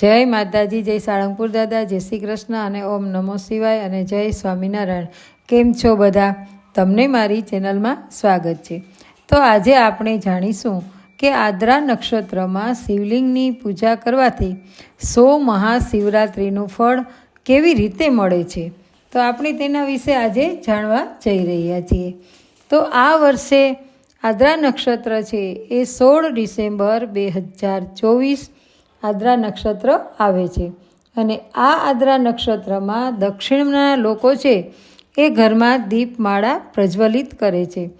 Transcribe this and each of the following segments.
જય માતાજી, જય સાળંગપુર દાદા, જય શ્રી કૃષ્ણ અને ઓમ નમો શિવાય અને જય સ્વામિનારાયણ. કેમ છો બધા? તમને મારી ચેનલમાં સ્વાગત છે. તો આજે આપણે જાણીશું કે આદ્રા નક્ષત્રમાં શિવલિંગની પૂજા કરવાથી સો મહાશિવરાત્રિનું ફળ કેવી રીતે મળે છે? તો આપણે તેના વિશે આજે જાણવા જઈ રહ્યા છીએ. તો આ વર્ષે આદ્રા નક્ષત્ર છે એ સોળ ડિસેમ્બર બે હજાર ચોવીસ આદ્રા નક્ષત્ર આવે છે. અને આ આદ્રા નક્ષત્રમાં દક્ષિણના લોકો છે એ ઘરમાં દીપમાળા પ્રજ્વલિત કરે છે.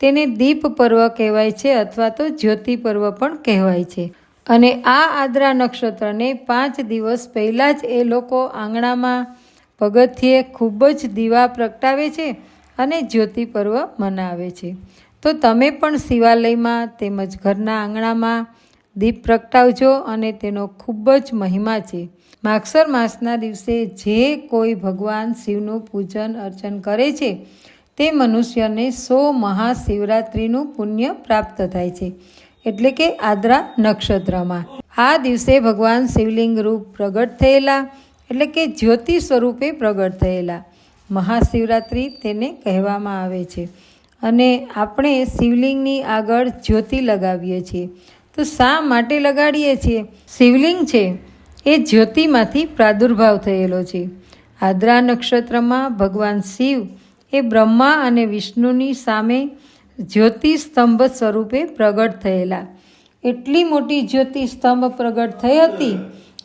તેને દીપ પર્વ કહેવાય છે અથવા તો જ્યોતિ પર્વ પણ કહેવાય છે. અને આ આદ્રા નક્ષત્રને પાંચ દિવસ પહેલાં જ એ લોકો આંગણામાં પગથિયે ખૂબ જ દીવા પ્રગટાવે છે અને જ્યોતિ પર્વ મનાવે છે. તો તમે પણ શિવાલયમાં તેમજ ઘરના આંગણામાં દીપ પ્રગટાવજો અને તેનો ખૂબ જ મહિમા છે. માગસર માસના દિવસે જે કોઈ ભગવાન શિવનું પૂજન અર્ચન કરે છે, તે મનુષ્યને સો મહાશિવરાત્રિનું પુણ્ય પ્રાપ્ત થાય છે. એટલે કે આદ્રા નક્ષત્રમાં. આ દિવસે ભગવાન શિવલિંગ રૂપ પ્રગટ થયેલા, એટલે કે જ્યોતિ સ્વરૂપે પ્રગટ થયેલા, મહાશિવરાત્રિ તેને કહેવામાં આવે છે. અને આપણે શિવલિંગની આગળ જ્યોતિ લગાવીએ છીએ. તો શા માટે લગાડીએ છીએ? શિવલિંગ છે. એ જ્યોતિમાંથી પ્રાદુર્ભાવ થયેલો છે. આદ્રા નક્ષત્રમાં ભગવાન શિવ એ બ્રહ્મા અને વિષ્ણુની સામે જ્યોતિ સ્તંભ સ્વરૂપે પ્રગટ થયેલા. એટલી મોટી જ્યોતિ સ્તંભ પ્રગટ થઈ હતી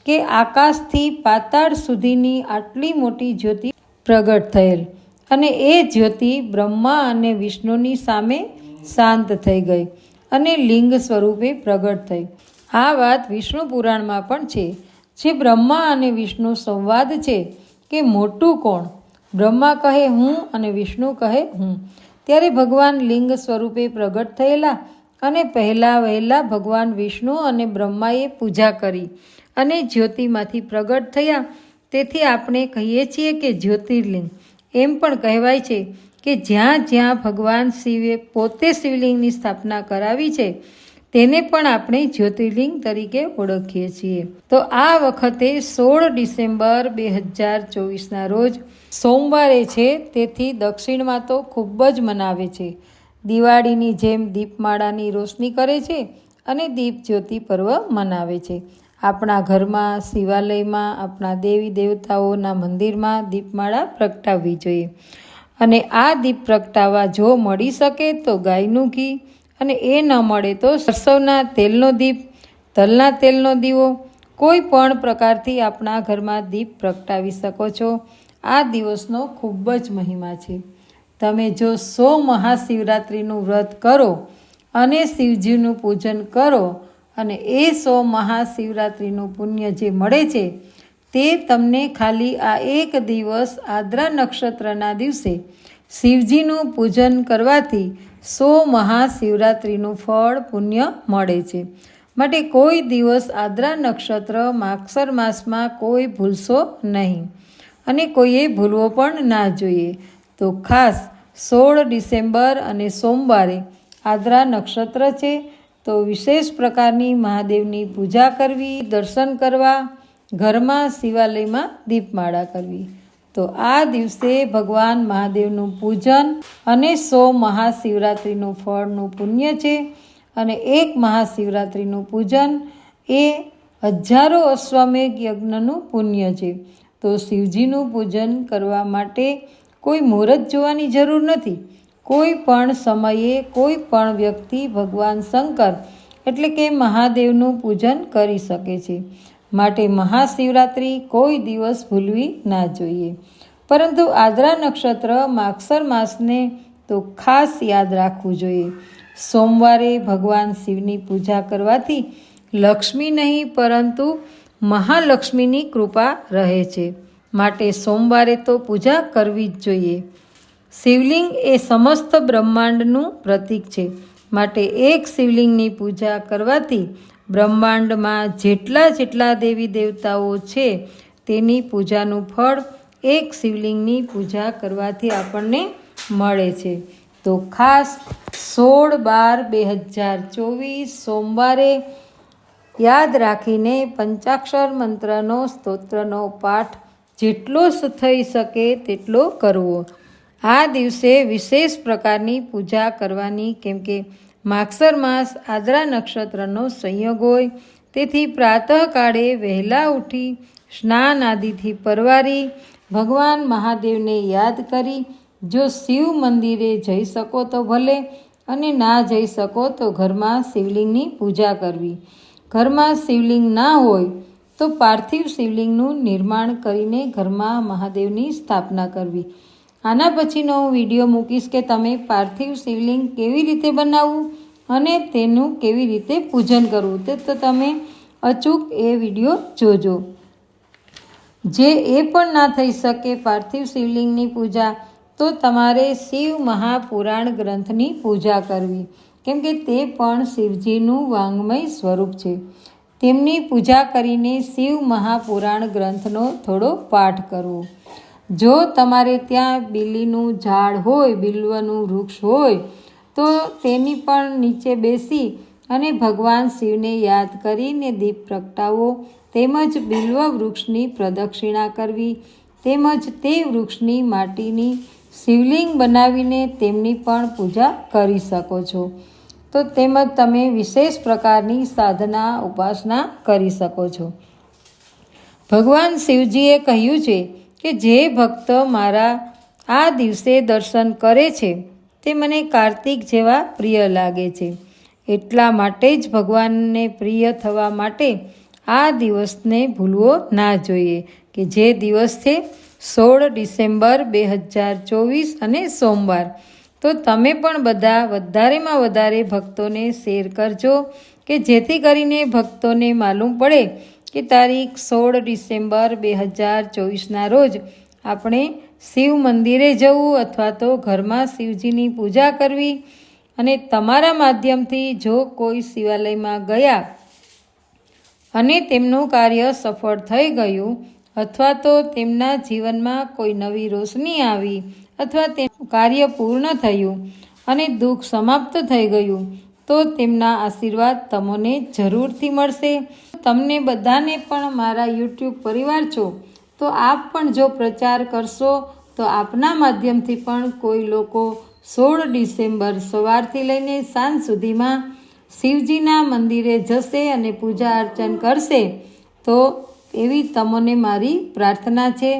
કે આકાશથી પાતાળ સુધીની આટલી મોટી જ્યોતિ પ્રગટ થયેલ અને એ જ્યોતિ બ્રહ્મા અને વિષ્ણુની સામે શાંત થઈ ગઈ. અને લિંગ સ્વરૂપે પ્રગટ થઈ. આ વાત વિષ્ણુ પુરાણમાં પણ છે. જે બ્રહ્મા અને વિષ્ણુ સંવાદ છે કે મોટું કોણ? બ્રહ્મા કહે હું અને વિષ્ણુ કહે હું. ત્યારે ભગવાન લિંગ સ્વરૂપે પ્રગટ થયેલા અને પહેલાં વહેલા ભગવાન વિષ્ણુ અને બ્રહ્માએ પૂજા કરી અને જ્યોતિમાંથી પ્રગટ થયા. તેથી આપણે કહીએ છીએ કે જ્યોતિર્લિંગ. એમ પણ કહેવાય છે કે જ્યાં જ્યાં ભગવાન શિવે પોતે શિવલિંગની સ્થાપના કરાવી છે, તેને પણ આપણે જ્યોતિર્લિંગ તરીકે ઓળખીએ છીએ. તો આ વખતે સોળ ડિસેમ્બર બે હજાર ચોવીસના રોજ સોમવારે છે, તેથી દક્ષિણમાં તો ખૂબ જ મનાવે છે. દિવાળીની જેમ દીપમાળાની રોશની કરે છે અને દીપ જ્યોતિ પર્વ મનાવે છે. આપણા ઘરમાં, શિવાલયમાં, આપણા દેવી દેવતાઓના મંદિરમાં દીપમાળા પ્રગટાવવી જોઈએ. અને આ દીપ પ્રગટાવવા જો મળી શકે તો ગાયનું ઘી અને એ ન મળે તો સરસવના તેલનો દીપ, તલના તેલનો દીવો, કોઈ પણ પ્રકારથી આપણા ઘરમાં દીપ પ્રગટાવી શકો છો. આ દિવસનો ખૂબ જ મહિમા છે. તમે જો સો મહાશિવરાત્રિનું વ્રત કરો અને શિવજીનું પૂજન કરો અને એ સો મહાશિવરાત્રિનું પુણ્ય જે મળે છે તે તમને ખાલી આ એક દિવસ આદ્રા નક્ષત્રના દિવસે શિવજીનું પૂજન કરવાથી સો મહાશિવરાત્રિનું ફળ પુણ્ય મળે છે. માટે કોઈ દિવસ આદ્રા નક્ષત્ર માગસર માસમાં કોઈ ભૂલશો નહીં અને કોઈએ ભૂલવો પણ ના જોઈએ. તો ખાસ સોળ ડિસેમ્બર અને સોમવારે આદ્રા નક્ષત્ર છે તો વિશેષ પ્રકારની મહાદેવની પૂજા કરવી, દર્શન કરવા ઘરમાં શિવાલયમાં દીપમાળા કરવી. તો આ દિવસે ભગવાન મહાદેવનું પૂજન અને સો મહાશિવરાત્રિનું ફળનું પુણ્ય છે અને એક મહાશિવરાત્રિનું પૂજન એ હજારો અશ્વમેઘ યજ્ઞનું પુણ્ય છે. તો શિવજીનું પૂજન કરવા માટે કોઈ મુહૂર્ત જોવાની જરૂર નથી. કોઈ પણ સમયે કોઈ પણ વ્યક્તિ ભગવાન શંકર એટલે કે મહાદેવનું પૂજન કરી શકે છે. માટે મહાશિવરાત્રિ કોઈ દિવસ ભૂલવી ના જોઈએ. પરંતુ આદ્રા નક્ષત્ર માગસર માસને તો ખાસ યાદ રાખવું જોઈએ. સોમવારે ભગવાન શિવની પૂજા કરવાથી લક્ષ્મી નહીં, પરંતુ મહાલક્ષ્મીની કૃપા રહે છે. માટે સોમવારે તો પૂજા કરવી જ જોઈએ. શિવલિંગ એ સમસ્ત બ્રહ્માંડનું પ્રતીક છે. માટે એક શિવલિંગની પૂજા કરવાથી બ્રહ્માંડમાં જેટલા જેટલા દેવી દેવતાઓ છે, તેની પૂજાનું ફળ એક શિવલિંગની પૂજા કરવાથી આપણને મળે છે. તો ખાસ સોળ બાર બે હજાર ચોવીસ સોમવારે યાદ રાખીને પંચાક્ષર મંત્રનો, સ્તોત્રનો પાઠ જેટલો થઈ શકે તેટલો કરવો. આ દિવસે વિશેષ પ્રકારની પૂજા કરવાની, કેમ કે માગસર માસ આદ્રા નક્ષત્રનો સંયોગ હોય. તેથી પ્રાતઃકાળે વહેલા ઉઠી, સ્નાન આદિથી પરવારી, ભગવાન મહાદેવને યાદ કરી, જો શિવ મંદિરે જઈ શકો તો ભલે અને ના જઈ શકો તો ઘરમાં શિવલિંગની પૂજા કરવી. ઘરમાં શિવલિંગ ના હોય તો પાર્થિવ શિવલિંગનું નિર્માણ કરીને ઘરમાં મહાદેવની સ્થાપના કરવી. આના પછીનો હું વીડિયો મૂકીશ કે તમે પાર્થિવ શિવલિંગ કેવી રીતે બનાવવું? અને તેનું કેવી રીતે પૂજન કરવું તે તો તમે અચૂક એ વીડિયો જોજો. જે એ પણ ના થઈ શકે પાર્થિવ શિવલિંગની પૂજા, તો તમારે શિવ મહાપુરાણ ગ્રંથની પૂજા કરવી. કેમ કે તે પણ શિવજીનું વાંગમય સ્વરૂપ છે. તેમની પૂજા કરીને શિવ મહાપુરાણ ગ્રંથનો થોડો પાઠ કરવો. જો તમારે ત્યાં બિલીનું ઝાડ હોય, બિલ્વનું વૃક્ષ હોય તો તેની પણ નીચે બેસી અને ભગવાન શિવને યાદ કરીને દીપ પ્રગટાવો. તેમજ બિલ્વ વૃક્ષની પ્રદક્ષિણા કરવી. તેમજ તે વૃક્ષની માટીની શિવલિંગ બનાવીને તેમની પણ પૂજા કરી શકો છો. તો તેમજ તમે વિશેષ પ્રકારની સાધના ઉપાસના કરી શકો છો. ભગવાન શિવજીએ કહ્યું છે કે જે ભક્ત મારા આ દિવસે દર્શન કરે છે તે મને કાર્તિક જેવા પ્રિય લાગે છે. એટલા માટે જ ભગવાનને પ્રિય થવા માટે આ દિવસને ભૂલવો ના જોઈએ કે જે દિવસ છે સોળ ડિસેમ્બર બે હજાર ચોવીસ અને સોમવાર. તો તમે પણ બધા વધારેમાં વધારે ભક્તોને શેર કરજો કે જેથી કરીને ભક્તોને માલુમ પડે કે તારીખ સોળ ડિસેમ્બર બે હજાર ચોવીસના રોજ આપણે શિવ મંદિરે જવું અથવા તો ઘરમાં શિવજીની પૂજા કરવી અને તમારા માધ્યમથી જો કોઈ શિવાલયમાં ગયા અને તેમનું કાર્ય સફળ થઈ ગયું અથવા તો તેમના જીવનમાં કોઈ નવી રોશની આવી અથવા તેમનું કાર્ય પૂર્ણ થયું અને દુઃખ સમાપ્ત થઈ ગયું, તો તેમના આશીર્વાદ તમને જરૂરથી મળશે. તમને બધાને પણ મારા યુટ્યુબ પરિવાર છો તો આપ પણ જો પ્રચાર કરશો, તો આપના માધ્યમથી પણ કોઈ લોકો સોળ ડિસેમ્બર સવારથી લઈને સાંજ સુધીમાં શિવજીના મંદિરે જશે અને પૂજા અર્ચન કરશે. તો એવી તમને મારી પ્રાર્થના છે.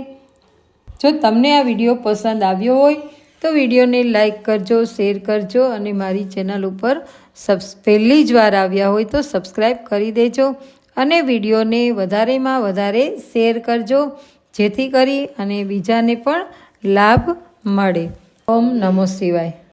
જો તમને આ વીડિયો પસંદ આવ્યો હોય, તો વિડીયોને લાઈક કરજો, શેર કરજો અને મારી ચેનલ ઉપર સબ્સ પહેલી જ વાર આવ્યા હોય તો સબસ્ક્રાઈબ કરી દેજો. અને વિડીયોને વધારેમાં વધારે શેર કરજો, જેથી કરી અને બીજાને પણ લાભ મળે. ઓમ નમો શિવાય.